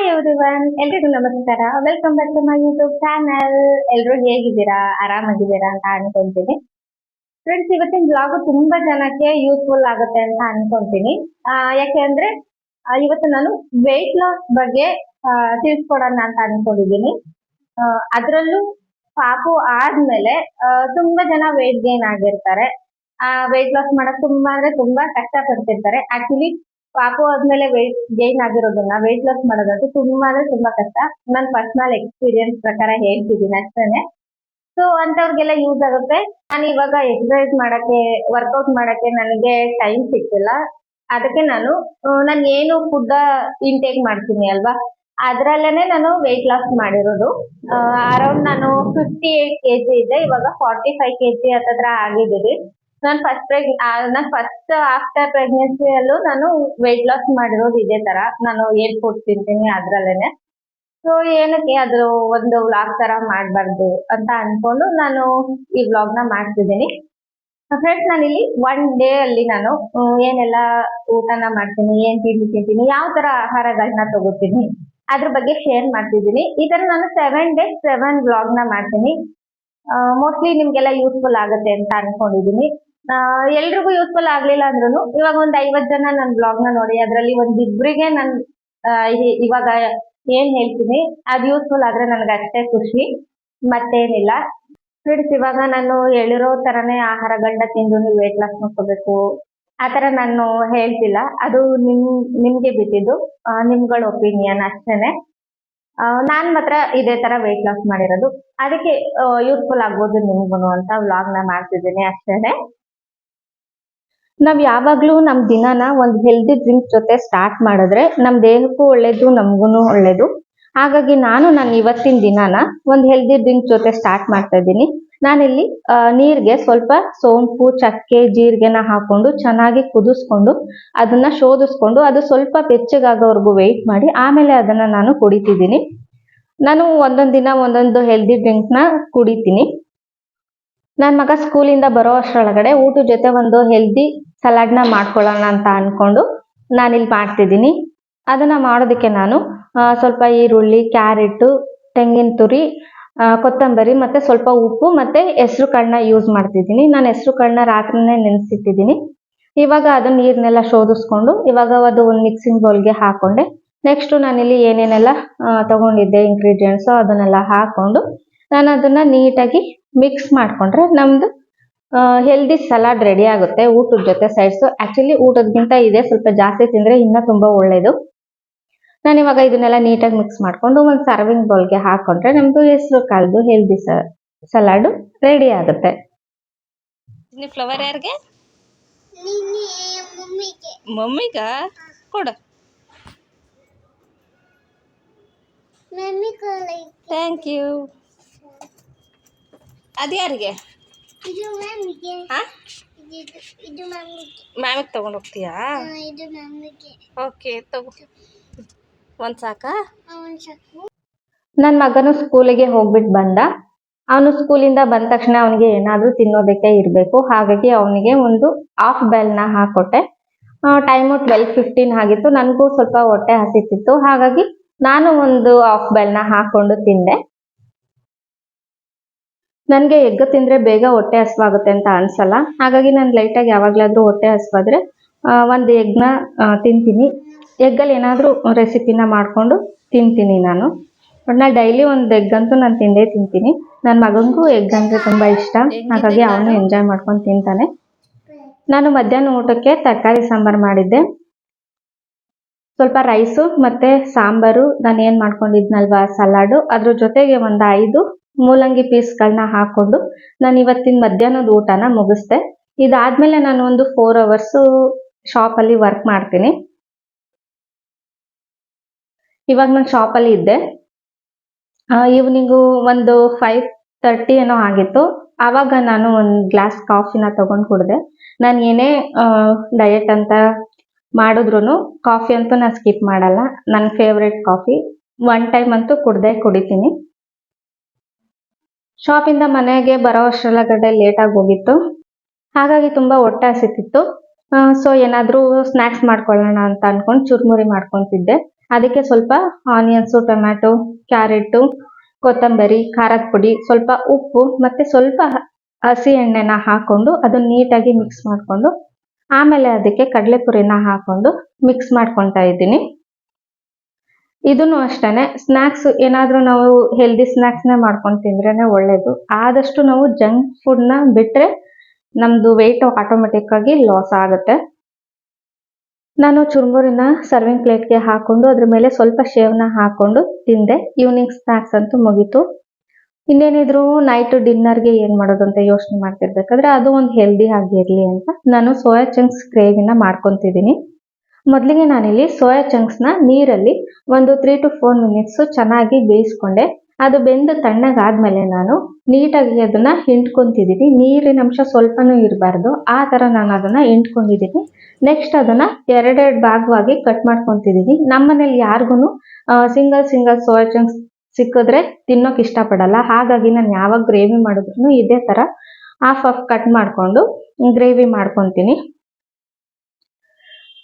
Hi everyone ಎಲ್ರಿಗೂ ನಮಸ್ಕಾರ. Welcome back to my YouTube channel ಎಲ್ರು ಹೇಗಿದ್ದೀರಾ? ಆರಾಮಾಗಿದ್ದೀರಾ ಅಂತ ಅನ್ಕೊಂತೀನಿ. ಫ್ರೆಂಡ್ಸ್ ಇವತ್ತಿನ ಬ್ಲಾಗ್ ತುಂಬಾ ಜನಕ್ಕೆ ಯೂಸ್ಫುಲ್ ಆಗುತ್ತೆ ಅಂತ ಅನ್ಕೊಂತೀನಿ. ಯಾಕೆ ಅಂದ್ರೆ ಇವತ್ತು ನಾನು ವೆಯ್ಟ್ ಲಾಸ್ ಬಗ್ಗೆ ತಿಳ್ಸ್ಕೊಡೋಣ ಅಂತ ಅನ್ಕೊಂಡಿದ್ದೀನಿ. ಅದರಲ್ಲೂ ಪಾಪು ಆದ್ಮೇಲೆ ತುಂಬಾ ಜನ ವೆಯ್ಟ್ ಗೇನ್ ಆಗಿರ್ತಾರೆ. ವೆಯ್ಟ್ ಲಾಸ್ ಮಾಡಕ್ ತುಂಬಾ ಅಂದ್ರೆ ತುಂಬಾ ಕಷ್ಟ ಪಡ್ತಿರ್ತಾರೆ ಆಕ್ಚುಲಿ ಪಾಪು ಆದ್ಮೇಲೆ ವೆಯ್ಟ್ ಗೈನ್ ಆಗಿರೋದನ್ನ ವೆಯ್ಟ್ ಲಾಸ್ ಮಾಡೋದಂತೂ ತುಂಬಾನೇ ತುಂಬಾ ಕಷ್ಟ. ನನ್ನ ಪರ್ಸನಲ್ ಎಕ್ಸ್ಪೀರಿಯನ್ಸ್ ಪ್ರಕಾರ ಹೇಳ್ತಿದ್ದೀನಿ ಅಷ್ಟೇನೆ. ಸೊ ಅಂತವ್ರಿಗೆಲ್ಲ ಯೂಸ್ ಆಗುತ್ತೆ. ನಾನು ಇವಾಗ ಎಕ್ಸರ್ಸೈಸ್ ಮಾಡಕ್ಕೆ ವರ್ಕೌಟ್ ಮಾಡಕ್ಕೆ ನನಗೆ ಟೈಮ್ ಸಿಕ್ತಿಲ್ಲ ಅದಕ್ಕೆ ನಾನು ನಾನು ಏನು ಫುಡ್ ಇಂಟೇಕ್ ಮಾಡ್ತೀನಿ ಅಲ್ವಾ? ಅದ್ರಲ್ಲೇನೆ ನಾನು ವೆಯ್ಟ್ ಲಾಸ್ ಮಾಡಿರೋದು. ಅರೌಂಡ್ ನಾನು ಫಿಫ್ಟಿ ಏಟ್ ಕೆ ಜಿ ಇದೆ. ಇವಾಗ ಫಾರ್ಟಿ ಫೈವ್ ಕೆ ಜಿ ಹತ್ತತ್ರ ಆಗಿದ್ದೀನಿ ನಾನು ಫಸ್ಟ್ ಪ್ರೆಗ್ ನಾನು ಫಸ್ಟ್ ಆಫ್ಟರ್ ಪ್ರೆಗ್ನೆನ್ಸಿಯಲ್ಲೂ ನಾನು ವೆಯ್ಟ್ ಲಾಸ್ ಮಾಡಿರೋದು ಇದೇ ತರ. ನಾನು ಏನ್ ಫುಡ್ ತಿಂತೀನಿ ಅದ್ರಲ್ಲೇನೆ. ಸೊ ಏನಕ್ಕೆ ಅದು ಒಂದು ವ್ಲಾಗ್ ತರ ಮಾಡಬಾರ್ದು ಅಂತ ಅನ್ಕೊಂಡು ನಾನು ಈ ವ್ಲಾಗ್ನ ಮಾಡ್ತಿದ್ದೀನಿ. ಫ್ರೆಂಡ್ಸ್ ನಾನು ಇಲ್ಲಿ ಒನ್ ಡೇ ಅಲ್ಲಿ ನಾನು ಏನೆಲ್ಲ ಊಟನ ಮಾಡ್ತೀನಿ, ಏನ್ ತಿಂಡಿ ತಿಂತೀನಿ, ಯಾವ ತರ ಆಹಾರಗಳನ್ನ ತಗೋತೀನಿ, ಅದ್ರ ಬಗ್ಗೆ ಶೇರ್ ಮಾಡ್ತಿದ್ದೀನಿ. ಈ ತರ ನಾನು ಸೆವೆನ್ ಡೇಸ್ ಸೆವೆನ್ ವ್ಲಾಗ್ನ ಮಾಡ್ತೀನಿ. ಮೋಸ್ಟ್ಲಿ ನಿಮ್ಗೆಲ್ಲ ಯೂಸ್ಫುಲ್ ಆಗುತ್ತೆ ಅಂತ ಅನ್ಕೊಂಡಿದೀನಿ ಎಲ್ರಿಗೂ ಯೂಸ್ಫುಲ್ ಆಗ್ಲಿಲ್ಲ ಅಂದ್ರೂ ಇವಾಗ ಒಂದ್ ಐವತ್ ಜನ ನನ್ನ ಬ್ಲಾಗ್ನ ನೋಡಿ, ಅದ್ರಲ್ಲಿ ಒಂದಿಬ್ರಿಗೆ ನನ್ ಇವಾಗ ಏನ್ ಹೇಳ್ತೀನಿ, ಅದ್ ಯೂಸ್ಫುಲ್ ಆದ್ರೆ ನನ್ಗೆ ಅಷ್ಟೇ ಖುಷಿ, ಮತ್ತೇನಿಲ್ಲ. ಫ್ರೆಂಡ್ಸ್ ಇವಾಗ ನಾನು ಹೇಳಿರೋ ತರನೇ ಆಹಾರಗಳನ್ನ ತಿಂದು ನೀವು ವೇಟ್ ಲಾಸ್ ಮಾಡ್ಕೋಬೇಕು ಆತರ ನಾನು ಹೇಳ್ತಿಲ್ಲ. ಅದು ನಿಮ್, ನಿಮ್ಗೆ ಬಿದ್ದಿದ್ದು ನಿಮ್ಗಳ ಒಪಿನಿಯನ್ ಅಷ್ಟೇನೆ. ನಾನ್ ಮಾತ್ರ ಇದೇ ತರ ವೆಯ್ಟ್ ಲಾಸ್ ಮಾಡಿರೋದು. ಅದಕ್ಕೆ ಯೂಸ್ಫುಲ್ ಆಗ್ಬೋದು ನಿಮ್ಗೂ ಅಂತ ವ್ಲಾಗ್ನ ಮಾಡ್ತಿದ್ದೀನಿ ಅಷ್ಟೇನೆ. ನಾವ್ ಯಾವಾಗ್ಲೂ ನಮ್ ದಿನನ ಒಂದ್ ಹೆಲ್ದಿ ಡ್ರಿಂಕ್ ಜೊತೆ ಸ್ಟಾರ್ಟ್ ಮಾಡಿದ್ರೆ ನಮ್ ದೇಹಕ್ಕೂ ಒಳ್ಳೇದು, ನಮಗೂನು ಒಳ್ಳೇದು. ಹಾಗಾಗಿ ನಾನು ನನ್ನ ಇವತ್ತಿನ ದಿನಾನ ಒಂದ್ ಹೆಲ್ದಿ ಡ್ರಿಂಕ್ ಜೊತೆ ಸ್ಟಾರ್ಟ್ ಮಾಡ್ತಾ ಇದ್ದೀನಿ. ನಾನಿಲ್ಲಿ ನೀರ್ಗೆ ಸ್ವಲ್ಪ ಸೋಂಪು, ಚಕ್ಕೆ, ಜೀರಿಗೆನ ಹಾಕೊಂಡು ಚೆನ್ನಾಗಿ ಕುದಿಸ್ಕೊಂಡು ಅದನ್ನ ಶೋಧಿಸ್ಕೊಂಡು ಅದು ಸ್ವಲ್ಪ ಬೆಚ್ಚಗಾಗೋವರೆಗೂ ವೆಯ್ಟ್ ಮಾಡಿ ಆಮೇಲೆ ಅದನ್ನ ನಾನು ಕುಡಿತಿದ್ದೀನಿ. ನಾನು ಒಂದೊಂದ್ ದಿನ ಒಂದೊಂದು ಹೆಲ್ದಿ ಡ್ರಿಂಕ್ನ ಕುಡಿತೀನಿ. ನನ್ನ ಮಗ ಸ್ಕೂಲಿಂದ ಬರೋ ಅಷ್ಟರೊಳಗಡೆ ಊಟದ ಜೊತೆ ಒಂದು ಹೆಲ್ದಿ ಸಲಾಡ್ನ ಮಾಡ್ಕೊಳ್ಳೋಣ ಅಂತ ಅನ್ಕೊಂಡು ನಾನಿಲ್ಲಿ ಮಾಡ್ತಿದ್ದೀನಿ. ಅದನ್ನ ಮಾಡೋದಕ್ಕೆ ನಾನು ಸ್ವಲ್ಪ ಈರುಳ್ಳಿ, ಕ್ಯಾರೆಟ್, ತೆಂಗಿನ ತುರಿ ಕೊತ್ತಂಬರಿ ಮತ್ತೆ ಸ್ವಲ್ಪ ಉಪ್ಪು ಮತ್ತೆ ಹೆಸ್ರು ಕಾಳನ್ನ ಯೂಸ್ ಮಾಡ್ತಿದ್ದೀನಿ. ನಾನು ಹೆಸ್ರು ಕಾಳನ್ನ ರಾತ್ರಿನೇ ನೆನೆಸಿಟ್ಟಿದ್ದೀನಿ. ಇವಾಗ ಅದು ನೀರನ್ನೆಲ್ಲ ಶೋಧಿಸ್ಕೊಂಡು, ಇವಾಗ ಅದು ಒಂದು ಮಿಕ್ಸಿಂಗ್ ಬೌಲ್ಗೆ ಹಾಕೊಂಡೆ. ನೆಕ್ಸ್ಟು ನಾನಿಲ್ಲಿ ಏನೇನೆಲ್ಲ ತಗೊಂಡಿದ್ದೆ ಇಂಗ್ರೀಡಿಯೆಂಟ್ಸ್ ಅದನ್ನೆಲ್ಲ ಹಾಕೊಂಡು ನಾನು ಅದನ್ನ ನೀಟಾಗಿ ಮಿಕ್ಸ್ ಮಾಡ್ಕೊಂಡ್ರೆ ನಮ್ದು ಹೆಲ್ದಿ ಸಲಾಡ್ ರೆಡಿ ಆಗುತ್ತೆ ಊಟದ ಜೊತೆ ಸೈಡ್ಸ್ ಆಕ್ಚುಲಿ ಊಟದಗಿಂತ ಇದೆ ಸ್ವಲ್ಪ ಜಾಸ್ತಿ ತಿಂದರೆ ಇನ್ನ ತುಂಬಾ ಒಳ್ಳೇದು. ನಾನು ಇವಾಗ ಇದನ್ನೆಲ್ಲ ನೀಟಾಗಿ ಮಿಕ್ಸ್ ಮಾಡ್ಕೊಂಡು ಒಂದು ಸರ್ವಿಂಗ್ ಬೌಲ್ಗೆ ಹಾಕೊಂಡ್ರೆ ನಮ್ಮದು ಹೆಸರು ಕಾಲದು ಹೆಲ್ದಿ ಸಲಾಡ್ ರೆಡಿ ಆಗುತ್ತೆ. ಫ್ಲವರ್ ಯಾರಿಗೆ? ಮಮ್ಮಿಗ. ಕೊಡು. ಥ್ಯಾಂಕ್ ಯು ಅದು ಯಾರಿಗೆ ಮ್ಯಾಮಿಗೆ. ತಗೊಂಡು ಹೋಗ್ತೀಯಾ? ಓಕೆ ತಗೋ. ಒಂದು ಸಾಕಾ? ನನ್ನ ಮಗನು ಸ್ಕೂಲಿಗೆ ಹೋಗ್ಬಿಟ್ಟು ಬಂದ. ಅವನು ಸ್ಕೂಲಿಂದ ಬಂದ ತಕ್ಷಣ ಅವನಿಗೆ ಏನಾದರೂ ತಿನ್ನೋದಕ್ಕೆ ಇರಬೇಕು. ಹಾಗಾಗಿ ಅವನಿಗೆ ಒಂದು ಹಾಫ್ ಬೆಲ್ನ ಹಾಕೊಟ್ಟೆ. ಟೈಮು ಟ್ವೆಲ್ ಫಿಫ್ಟೀನ್ ಆಗಿತ್ತು. ನನಗೂ ಸ್ವಲ್ಪ ಹೊಟ್ಟೆ ಹಸಿತಿತ್ತು. ಹಾಗಾಗಿ ನಾನು ಒಂದು ಹಾಫ್ ಬೆಲ್ನ ಹಾಕೊಂಡು ತಿಂದೆ. ನನಗೆ ಎಗ್ ತಿಂದ್ರೆ ಬೇಗ ಹೊಟ್ಟೆ ಹಸಿವಾಗುತ್ತೆ ಅಂತ ಅನ್ಸಲ್ಲ. ಹಾಗಾಗಿ ನಾನು ಲೈಟಾಗಿ ಯಾವಾಗಲಾದರೂ ಹೊಟ್ಟೆ ಹಸುವಾದ್ರೆ ಒಂದು ಎಗ್ನ ತಿಂತೀನಿ. ಎಗ್ಗಲ್ಲಿ ಏನಾದರೂ ರೆಸಿಪಿನ ಮಾಡಿಕೊಂಡು ತಿಂತೀನಿ ನಾನು. ನಾ ಡೈಲಿ ಒಂದು ಎಗ್ ಅಂತೂ ನಾನು ತಿಂದೇ ತಿಂತೀನಿ. ನನ್ನ ಮಗನಿಗೂ ಎಗ್ ಅಂದ್ರೆ ತುಂಬಾ ಇಷ್ಟ. ಹಾಗಾಗಿ ಅವನು ಎಂಜಾಯ್ ಮಾಡ್ಕೊಂಡು ತಿಂತಾನೆ. ನಾನು ಮಧ್ಯಾಹ್ನ ಊಟಕ್ಕೆ ತರಕಾರಿ ಸಾಂಬಾರ್ ಮಾಡಿದ್ದೆ. ಸ್ವಲ್ಪ ರೈಸು ಮತ್ತೆ ಸಾಂಬಾರು. ನಾನು ಏನು ಮಾಡ್ಕೊಂಡಿದ್ನಲ್ವಾ? ಸಲಾಡು ಅದ್ರ ಜೊತೆಗೆ ಒಂದು ಐದು ಮೂಲಂಗಿ ಪೀಸ್ಗಳನ್ನ ಹಾಕೊಂಡು ನಾನು ಇವತ್ತಿನ ಮಧ್ಯಾಹ್ನದ ಊಟನ ಮುಗಿಸ್ದೆ. ಇದಾದ್ಮೇಲೆ ನಾನು ಒಂದು ಫೋರ್ ಅವರ್ಸು ಶಾಪಲ್ಲಿ ವರ್ಕ್ ಮಾಡ್ತೀನಿ. ಇವಾಗ ನಾನು ಶಾಪಲ್ಲಿ ಇದ್ದೆ. ಈವ್ನಿಂಗು ಒಂದು ಫೈವ್ ತರ್ಟಿ ಏನೋ ಆಗಿತ್ತು. ಆವಾಗ ನಾನು ಒಂದು ಗ್ಲಾಸ್ ಕಾಫಿನ ತಗೊಂಡು ಕುಡಿದೆ. ನಾನು ಏನೇ ಡಯಟ್ ಅಂತ ಮಾಡಿದ್ರು ಕಾಫಿ ಅಂತೂ ನಾನು ಸ್ಕಿಪ್ ಮಾಡಲ್ಲ. ನನ್ನ ಫೇವ್ರೆಟ್ ಕಾಫಿ ಒನ್ ಟೈಮ್ ಅಂತೂ ಕುಡ್ದೆ ಕುಡಿತೀನಿ. ಶಾಪಿಂದ ಮನೆಗೆ ಬರೋ ಲೇಟ್ ಲೇಟಾಗಿ ಹೋಗಿತ್ತು. ಹಾಗಾಗಿ ತುಂಬ ಹೊಟ್ಟೆ ಹಸಿತಿತ್ತು. ಸೊ ಏನಾದರೂ ಸ್ನ್ಯಾಕ್ಸ್ ಮಾಡ್ಕೊಳ್ಳೋಣ ಅಂತ ಅನ್ಕೊಂಡು ಚುರ್ಮುರಿ ಮಾಡ್ಕೊತಿದ್ದೆ. ಅದಕ್ಕೆ ಸ್ವಲ್ಪ ಆನಿಯನ್ಸು ಟೊಮ್ಯಾಟೊ ಕ್ಯಾರೆಟು ಕೊತ್ತಂಬರಿ, ಖಾರದ ಪುಡಿ, ಸ್ವಲ್ಪ ಉಪ್ಪು ಮತ್ತೆ ಸ್ವಲ್ಪ ಹಸಿ ಎಣ್ಣೆನ ಹಾಕೊಂಡು ಅದನ್ನ ನೀಟಾಗಿ ಮಿಕ್ಸ್ ಮಾಡಿಕೊಂಡು ಆಮೇಲೆ ಅದಕ್ಕೆ ಕಡಲೆಪುರಿನ ಹಾಕೊಂಡು ಮಿಕ್ಸ್ ಮಾಡ್ಕೊತಾ ಇದ್ದೀನಿ. ಇದನ್ನು ಅಷ್ಟೇನೆ ಸ್ನಾಕ್ಸ್ ಏನಾದರೂ ನಾವು ಹೆಲ್ದಿ ಸ್ನ್ಯಾಕ್ಸ್ನೇ ಮಾಡ್ಕೊಂಡು ತಿಂದ್ರೇ ಒಳ್ಳೇದು. ಆದಷ್ಟು ನಾವು ಜಂಕ್ ಫುಡ್ನ ಬಿಟ್ಟರೆ ನಮ್ಮದು ವೆಯ್ಟ್ ಆಟೋಮೆಟಿಕ್ ಆಗಿ ಲಾಸ್ ಆಗುತ್ತೆ. ನಾನು ಚುರುಮುರಿನ ಸರ್ವಿಂಗ್ ಪ್ಲೇಟ್ಗೆ ಹಾಕೊಂಡು ಅದ್ರ ಮೇಲೆ ಸ್ವಲ್ಪ ಶೇವ್ನ ಹಾಕೊಂಡು ತಿಂದೆ. ಈವ್ನಿಂಗ್ ಸ್ನ್ಯಾಕ್ಸ್ ಅಂತೂ ಮುಗೀತು. ಇನ್ನೇನಿದ್ರು ನೈಟ್ ಡಿನ್ನರ್ಗೆ ಏನು ಮಾಡೋದು ಅಂತ ಯೋಚನೆ ಮಾಡ್ತಿರ್ಬೇಕಾದ್ರೆ ಅದು ಒಂದು ಹೆಲ್ದಿ ಆಗಿರಲಿ ಅಂತ ನಾನು ಸೋಯಾ ಚಂಕ್ಸ್ ಗ್ರೇವಿನ ಮಾಡ್ಕೊತಿದ್ದೀನಿ. ಮೊದಲಿಗೆ ನಾನಿಲ್ಲಿ ಸೋಯಾ ಚಂಕ್ಸ್ನ ನೀರಲ್ಲಿ ಒಂದು ತ್ರೀ ಟು ಫೋರ್ ಮಿನಿಟ್ಸು ಚೆನ್ನಾಗಿ ಬೇಯಿಸ್ಕೊಂಡೆ. ಅದು ಬೆಂದು ತಣ್ಣಗಾದ್ಮೇಲೆ ನಾನು ನೀಟಾಗಿ ಅದನ್ನ ಹಿಂಡ್ಕೊತಿದ್ದೀನಿ. ನೀರಿನ ಅಂಶ ಸ್ವಲ್ಪನೂ ಇರಬಾರ್ದು. ಆ ಥರ ನಾನು ಅದನ್ನ ಹಿಂಡ್ಕೊಂಡಿದ್ದೀನಿ. ನೆಕ್ಸ್ಟ್ ಅದನ್ನ ಎರಡೆರಡು ಭಾಗವಾಗಿ ಕಟ್ ಮಾಡ್ಕೊತಿದ್ದೀನಿ. ನಮ್ಮನೇಲಿ ಯಾರಿಗೂ ಸಿಂಗಲ್ ಸಿಂಗಲ್ ಸೋಯಾ ಚಂಕ್ಸ್ ಸಿಕ್ಕಿದ್ರೆ ತಿನ್ನೋಕೆ ಇಷ್ಟಪಡಲ್ಲ. ಹಾಗಾಗಿ ನಾನು ಯಾವಾಗ ಗ್ರೇವಿ ಮಾಡಿದ್ರು ಇದೇ ಥರ ಹಾಫ್ ಹಾಫ್ ಕಟ್ ಮಾಡಿಕೊಂಡು ಗ್ರೇವಿ ಮಾಡ್ಕೊತೀನಿ.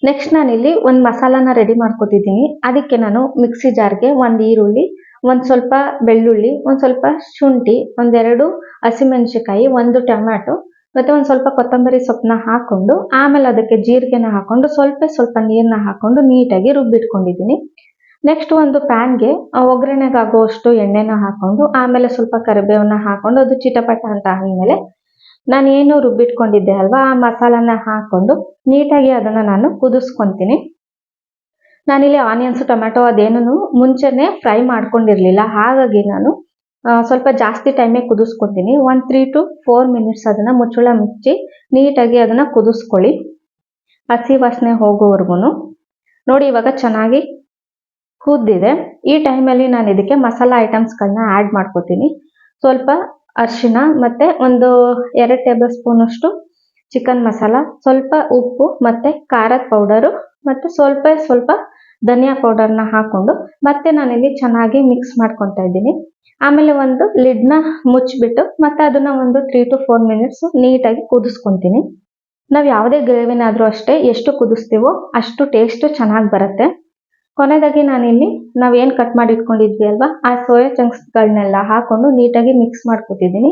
ನೆಕ್ಸ್ಟ್ ನಾನಿಲ್ಲಿ ಒಂದು ಮಸಾಲಾನ ರೆಡಿ ಮಾಡ್ಕೊತಿದ್ದೀನಿ. ಅದಕ್ಕೆ ನಾನು ಮಿಕ್ಸಿ ಜಾರ್ಗೆ ಒಂದು ಈರುಳ್ಳಿ, ಒಂದು ಸ್ವಲ್ಪ ಬೆಳ್ಳುಳ್ಳಿ, ಒಂದು ಸ್ವಲ್ಪ ಶುಂಠಿ, ಒಂದೆರಡು ಹಸಿಮೆಣಸಿಕಾಯಿ ಒಂದು ಟೊಮ್ಯಾಟೊ ಮತ್ತೆ ಒಂದು ಸ್ವಲ್ಪ ಕೊತ್ತಂಬರಿ ಸೊಪ್ಪನ್ನ ಹಾಕೊಂಡು ಆಮೇಲೆ ಅದಕ್ಕೆ ಜೀರಿಗೆನ ಹಾಕೊಂಡು ಸ್ವಲ್ಪ ಸ್ವಲ್ಪ ನೀರನ್ನ ಹಾಕೊಂಡು ನೀಟಾಗಿ ರುಬ್ಬಿಟ್ಕೊಂಡಿದ್ದೀನಿ. ನೆಕ್ಸ್ಟ್ ಒಂದು ಪ್ಯಾನ್ಗೆ ಒಗ್ಗರಣೆಗಾಗುವಷ್ಟು ಎಣ್ಣೆನ ಹಾಕೊಂಡು ಆಮೇಲೆ ಸ್ವಲ್ಪ ಕರಿಬೇವನ್ನ ಹಾಕೊಂಡು ಅದು ಚಿಟಪಟ ಅಂತ ಆದಮೇಲೆ ನಾನು ಏನು ರುಬ್ಬಿಟ್ಕೊಂಡಿದ್ದೆ ಅಲ್ವಾ? ಆ ಮಸಾಲಾನ ಹಾಕೊಂಡು ನೀಟಾಗಿ ಅದನ್ನು ನಾನು ಕುದಿಸ್ಕೊತೀನಿ. ನಾನಿಲ್ಲಿ ಆನಿಯನ್ಸ್ ಟೊಮೆಟೊ ಅದೇನೂ ಮುಂಚೆನೆ ಫ್ರೈ ಮಾಡ್ಕೊಂಡಿರಲಿಲ್ಲ. ಹಾಗಾಗಿ ನಾನು ಸ್ವಲ್ಪ ಜಾಸ್ತಿ ಟೈಮೇ ಕುದಿಸ್ಕೊತೀನಿ. ಒಂದು ತ್ರೀ ಟು ಫೋರ್ ಮಿನಿಟ್ಸ್ ಅದನ್ನು ಮುಚ್ಚಳ ಮುಚ್ಚಿ ನೀಟಾಗಿ ಅದನ್ನು ಕುದಿಸ್ಕೊಳ್ಳಿ. ಹಸಿ ವಾಸನೆ ಹೋಗೋವರೆಗೂ ನೋಡಿ, ಇವಾಗ ಚೆನ್ನಾಗಿ ಕುದ್ದಿದೆ ಈ ಟೈಮಲ್ಲಿ ನಾನು ಇದಕ್ಕೆ ಮಸಾಲ ಐಟಮ್ಸ್ಗಳನ್ನ ಆ್ಯಡ್ ಮಾಡ್ಕೋತೀನಿ. ಸ್ವಲ್ಪ ಅರಿಶಿನ ಮತ್ತೆ ಒಂದು ಎರಡು ಟೇಬಲ್ ಸ್ಪೂನ್ ಅಷ್ಟು ಚಿಕನ್ ಮಸಾಲ ಸ್ವಲ್ಪ ಉಪ್ಪು ಮತ್ತೆ ಖಾರದ ಪೌಡರು ಮತ್ತು ಸ್ವಲ್ಪ ಸ್ವಲ್ಪ ಧನಿಯಾ ಪೌಡರ್ನ ಹಾಕೊಂಡು ಮತ್ತೆ ನಾನಿಲ್ಲಿ ಚೆನ್ನಾಗಿ ಮಿಕ್ಸ್ ಮಾಡ್ಕೊತಾ ಇದ್ದೀನಿ. ಆಮೇಲೆ ಒಂದು ಲಿಡ್ನ ಮುಚ್ಚಿಬಿಟ್ಟು ಮತ್ತೆ ಅದನ್ನ ಒಂದು ತ್ರೀ ಟು ಫೋರ್ ಮಿನಿಟ್ಸ್ ನೀಟಾಗಿ ಕುದಿಸ್ಕೊತೀನಿ ನಾವು ಯಾವುದೇ ಗ್ರೇವಿನಾದರೂ ಅಷ್ಟೇ ಎಷ್ಟು ಕುದಿಸ್ತೀವೋ ಅಷ್ಟು ಟೇಸ್ಟ್ ಚೆನ್ನಾಗಿ ಬರುತ್ತೆ. ಕೊನೆಯದಾಗಿ ನಾನಿಲ್ಲಿ ನಾವೇನು ಕಟ್ ಮಾಡಿ ಇಟ್ಕೊಂಡಿದ್ವಿ ಅಲ್ವಾ? ಆ ಸೋಯಾ ಚಂಕ್ಸ್ಗಳನ್ನೆಲ್ಲ ಹಾಕೊಂಡು ನೀಟಾಗಿ ಮಿಕ್ಸ್ ಮಾಡ್ಕೊತಿದ್ದೀನಿ.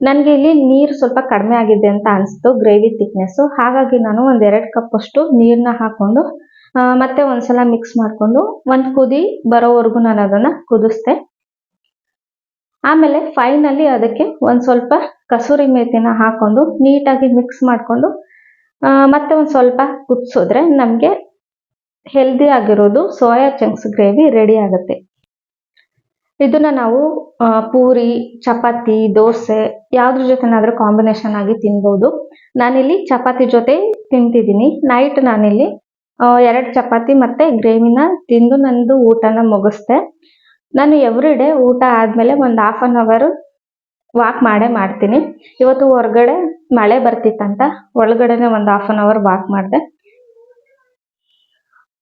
ನನಗೆ ಇಲ್ಲಿ ನೀರು ಸ್ವಲ್ಪ ಕಡಿಮೆ ಆಗಿದೆ ಅಂತ ಅನಿಸ್ತು ಗ್ರೇವಿ ತಿಕ್ನೆಸ್ಸು ಹಾಗಾಗಿ ನಾನು ಒಂದು ಎರಡು ಕಪ್ ಅಷ್ಟು ನೀರನ್ನ ಹಾಕೊಂಡು ಆ, ಮತ್ತೆ ಒಂದ್ಸಲ ಮಿಕ್ಸ್ ಮಾಡಿಕೊಂಡು ಒಂದು ಕುದಿ ಬರೋವರೆಗೂ ನಾನು ಅದನ್ನು ಕುದಿಸ್ದೆ. ಆಮೇಲೆ ಫೈನಲಿ ಅದಕ್ಕೆ ಒಂದು ಸ್ವಲ್ಪ ಕಸೂರಿ ಮೇತಿನ ಹಾಕೊಂಡು ನೀಟಾಗಿ ಮಿಕ್ಸ್ ಮಾಡಿಕೊಂಡು ಮತ್ತೆ ಒಂದು ಸ್ವಲ್ಪ ಕುದಿಸಿದ್ರೆ ನಮಗೆ ಹೆಲ್ದಿ ಆಗಿರೋದು ಸೋಯಾ ಚಂಕ್ಸ್ ಗ್ರೇವಿ ರೆಡಿ ಆಗುತ್ತೆ. ಇದನ್ನ ನಾವು ಪೂರಿ, ಚಪಾತಿ, ದೋಸೆ ಯಾವ್ದ್ರ ಜೊತೆನಾದ್ರೂ ಕಾಂಬಿನೇಷನ್ ಆಗಿ ತಿನ್ಬೋದು. ನಾನಿಲ್ಲಿ ಚಪಾತಿ ಜೊತೆ ತಿಂತಿದ್ದೀನಿ. ನೈಟ್ ನಾನಿಲ್ಲಿ ಎರಡು ಚಪಾತಿ ಮತ್ತೆ ಗ್ರೇವಿನ ತಿಂದು ನಂದು ಊಟನ ಮುಗಿಸ್ದೆ. ನಾನು ಎವ್ರಿ ಡೇ ಊಟ ಆದ್ಮೇಲೆ ಒಂದು ಹಾಫ್ ಆನ್ ಅವರ್ ವಾಕ್ ಮಾಡೇ ಮಾಡ್ತೀನಿ. ಇವತ್ತು ಹೊರಗಡೆ ಮಳೆ ಬರ್ತಿತ್ತಂತ, ಒಳಗಡೆನೆ ಒಂದು ಹಾಫ್ ಆನ್ ಅವರ್ ವಾಕ್ ಮಾಡಿದೆ.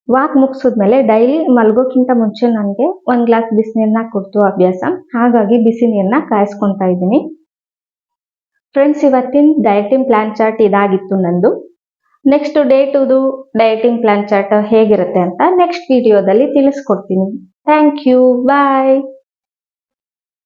ವಾಕ್ ಮುಗಿಸಿದ್ಮೇಲೆ ಡೈಲಿ ಮಲ್ಗೋಕ್ಕಿಂತ ಮುಂಚೆ ನನಗೆ ಒಂದು ಗ್ಲಾಸ್ ಬಿಸಿನೀರನ್ನ ಕೊಡ್ತು ಅಭ್ಯಾಸ. ಹಾಗಾಗಿ ಬಿಸಿ ನೀರನ್ನ ಕಾಯಿಸ್ಕೊತಾ ಇದ್ದೀನಿ. ಫ್ರೆಂಡ್ಸ್ ಇವತ್ತಿನ ಡಯಟಿಂಗ್ ಪ್ಲಾನ್ ಚಾರ್ಟ್ ಇದಾಗಿತ್ತು ನಂದು. ನೆಕ್ಸ್ಟ್ ಡೇ ಟುದು ಡಯಟಿಂಗ್ ಪ್ಲಾನ್ ಚಾರ್ಟ್ ಹೇಗಿರುತ್ತೆ ಅಂತ ನೆಕ್ಸ್ಟ್ ವಿಡಿಯೋದಲ್ಲಿ ತಿಳಿಸ್ಕೊಡ್ತೀನಿ. Thank you bye